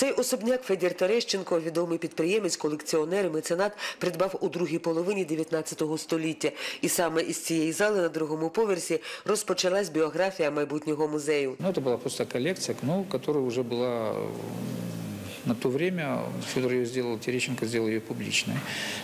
Цей особняк Федір Терещенко, відомий підприємець, колекціонер і меценат, придбав у другій половині 19 століття. І саме із цієї зали на другому поверсі розпочалась біографія майбутнього музею. Ну, это была просто коллекция, ну, которая уже была э, на то время, Федор ее сделал, Терещенко сделал ее публичной.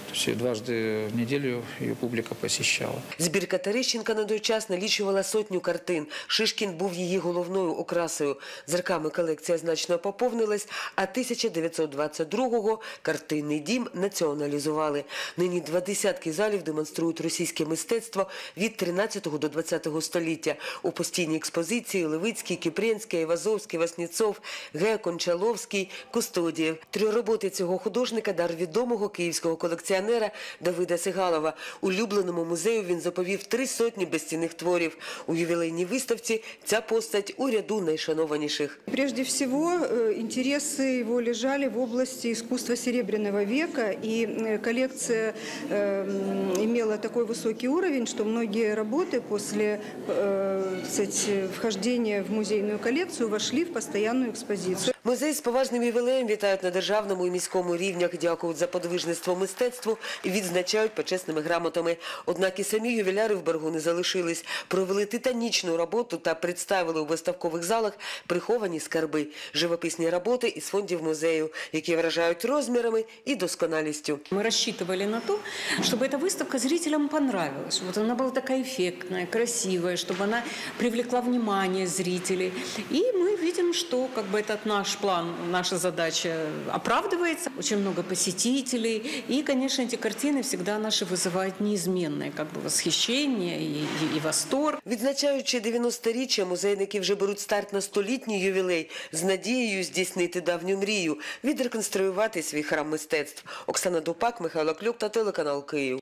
То есть дважды в неделю ее публика посещала. Збірка Терещенка на той час налічувала сотню картин. Шишкін був її головною окрасою. З роками колекція значно поповнилась, а 1922-го картинний дім націоналізували. Нині два десятки залів демонструють російське мистецтво від 13 до 20 століття. У постійній експозиції Левицький, Кіпренський, Івазовський, Васнєцов, Ге, Кончаловський, Кустодієв. Три роботи цього художника дар відомого київського колекціонера Давида Сигалова. Улюбленому музею він заповів три сотні безцінних творів. У ювілейній виставці ця постать у ряду найшанованіших. Прежде всего, э, интересы его лежали в области искусства Серебряного века, и э, коллекция э, м, имела такой высокий уровень, что многие работы после э, так сказать, вхождения в музейную коллекцию вошли в постоянную экспозицию. Музей з поважним ювілеєм вітають на державному і міському рівнях, дякують за подвижництво мистецтву і відзначають почесними грамотами. Однак і самі ювіляри в боргу не залишились. Провели титанічну роботу та представили у виставкових залах приховані скарби, живописні роботи із фондів музею, які вражають розмірами і досконалістю. Мы рассчитывали на то, чтобы эта выставка зрителям понравилась. Вот она была такая эффектная, красивая, чтобы она привлекла внимание зрителей. И мы видим, что как бы этот наш план, наша задача оправдывается. Очень много посетителей. И, конечно, эти картины всегда наши вызывают неизменное как бы восхищение и, и- и восторг. Відзначаючи 90-річчя, музейники вже беруть старт на столітній ювілей з надією здійснити давню мрію, відреконструювати свій храм мистецтв. Оксана Дупак, Михайло Клюк та телеканал Київ.